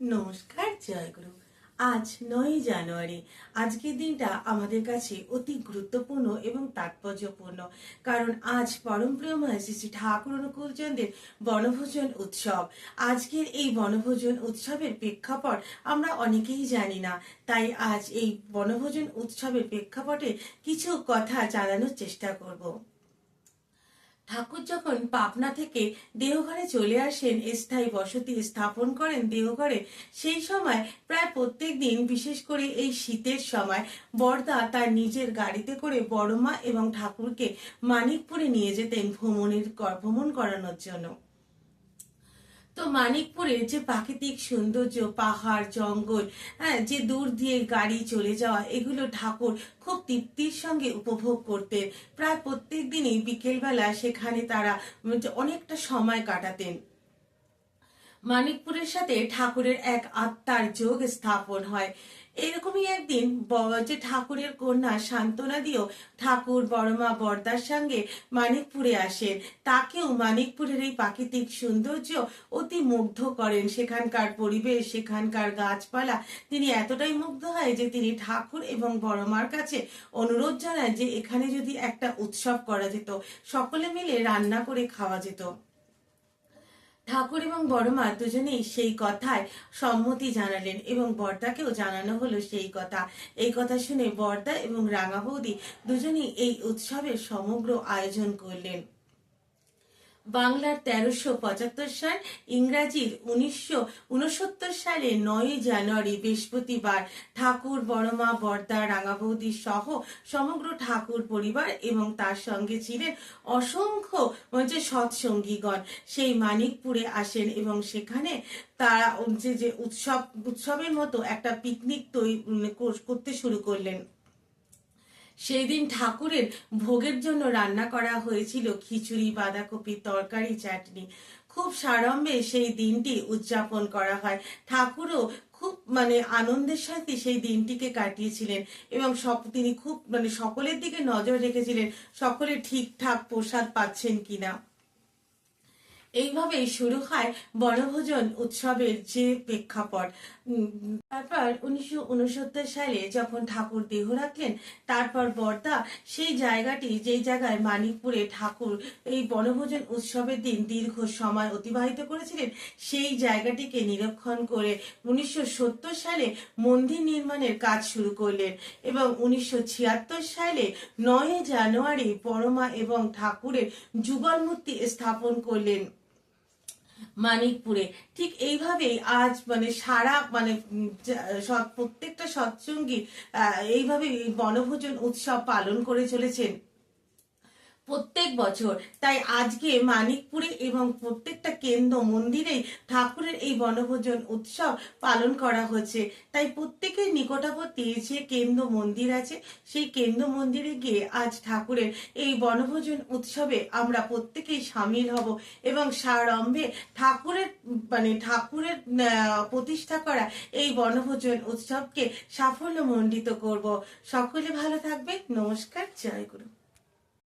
নমস্কার জয়গুরু আজ নয় জানুয়ারি। আজকের দিনটা আমাদের কাছে অতি গুরুত্বপূর্ণ এবং তাৎপর্যপূর্ণ। কারণ আজ পরম প্রিয়ময় শ্রী শ্রী ঠাকুর অনুকূলচন্দ্রের বনভোজন উৎসব। আজকের এই বনভোজন উৎসবের প্রেক্ষাপট আমরা অনেকেই জানি না। তাই আজ এই বনভোজন উৎসবের প্রেক্ষাপটে কিছু কথা জানানোর চেষ্টা করব। ঠাকুর যখন পাবনা থেকে দেহঘরে চলে আসেন, স্থায়ী বসতি স্থাপন করেন দেহঘরে সেই সময় প্রায় প্রত্যেক দিন বিশেষ করে এই শীতের সময়, বর্দা তার নিজের গাড়িতে করে বড়মা এবং ঠাকুরকে মানিকপুরে নিয়ে যেতেন ভ্রমণের ভ্রমণ করানোর জন্য। তো মানিকপুরের যে প্রাকৃতিক সৌন্দর্য, পাহাড়, জঙ্গল হ্যাঁ যে দূর দিয়ে গাড়ি চলে যাওয়া, এগুলো ঠাকুর খুব তৃপ্তির সঙ্গে উপভোগ করতেন। প্রায় প্রত্যেক দিনই বিকেলবেলা সেখানে তারা অনেকটা সময় কাটাতেন। মানিকপুরের সাথে ঠাকুরের এক আত্মার যোগ স্থাপন হয়। এরকমই একদিন যে ঠাকুরের কন্যা সান্ত্বনা দিয়েও ঠাকুর বড়মা বর্দার সঙ্গে মানিকপুরে আসেন, তাকেও মানিকপুরের এই প্রাকৃতিক সৌন্দর্য অতি মুগ্ধ করেন। সেখানকার পরিবেশ, সেখানকার গাছপালা, তিনি এতটাই মুগ্ধ হয় যে তিনি ঠাকুর এবং বড়মার কাছে অনুরোধ জানান যে এখানে যদি একটা উৎসব করা যেত, সকলে মিলে রান্না করে খাওয়া যেত। ঠাকুর এবং বড়মা দুজনেই সেই কথায় সম্মতি জানালেন এবং বর্দাকেও জানানো হলো সেই কথা। এই কথা শুনে বর্দা এবং রাঙা বৌদি দুজনেই এই উৎসবের সমগ্র আয়োজন করলেন। বাংলার তেরোশো পঁচাত্তর সাল, ইংরাজির উনিশশো উনসত্তর সালে নয় জানুয়ারি বৃহস্পতিবার ঠাকুর বড়মা বর্দা রাঙাবৌদি সহ সমগ্র ঠাকুর পরিবার এবং তার সঙ্গে ছিলেন অসংখ্য যে সৎসঙ্গীগণ। সেই মানিকপুরে আসেন এবং সেখানে তারা যে যে উৎসব, উৎসবের মতো একটা পিকনিক তৈরি করতে শুরু করলেন। সেই দিন ঠাকুরের ভোগের জন্য রান্না করা হয়েছিল খিচুড়ি, বাঁধাকপি, তরকারি, চাটনি। খুব সারম্ভে সেই দিনটি উদযাপন করা হয়। ঠাকুরও খুব মানে আনন্দের সাথে সেই দিনটিকে কাটিয়েছিলেন এবং সব তিনি খুব মানে সকলের দিকে নজর রেখেছিলেন সকলে ঠিকঠাক প্রসাদ পাচ্ছেন কিনা। এইভাবেই শুরু হয় বনভোজন উৎসবের যে প্রেক্ষাপট। তারপর উনিশশো উনসত্তর সালে যখন ঠাকুর দেহ রাখলেন, তারপর বর্দা, সেই জায়গাটি যেই জায়গায় মানিকপুরে ঠাকুর এই বনভোজন উৎসবের দিন দীর্ঘ সময় অতিবাহিত করেছিলেন, সেই জায়গাটিকে নিরীক্ষণ করে উনিশশো সত্তর সালে মন্দির নির্মাণের কাজ শুরু করলেন এবং উনিশশো ছিয়াত্তর সালে নয় জানুয়ারি পরমা এবং ঠাকুরের যুগল মূর্তি স্থাপন করলেন। মানিকপুরে। ঠিক এইভাবেই আজ মানে সারা মানে প্রত্যেকটা সৎসঙ্গী এইভাবে বনভোজন উৎসব পালন করে চলেছেন। প্রত্যেক বছর। তাই আজকে মানিকপুরে এবং প্রত্যেকটা কেন্দ্র মন্দিরেই ঠাকুরের এই বনভোজন উৎসব পালন করা হচ্ছে। তাই প্রত্যেকের নিকটবর্তী যে কেন্দ্র মন্দির আছে, সেই কেন্দ্র মন্দিরে গিয়ে আজ ঠাকুরের এই বনভোজন উৎসবে আমরা প্রত্যেকেই সামিল হব এবং সারম্ভে ঠাকুরের মানে ঠাকুরের প্রতিষ্ঠা করা এই বনভোজন উৎসবকে সাফল্যমণ্ডিত করব। সকলে ভালো থাকবে নমস্কার। জয় গুরু।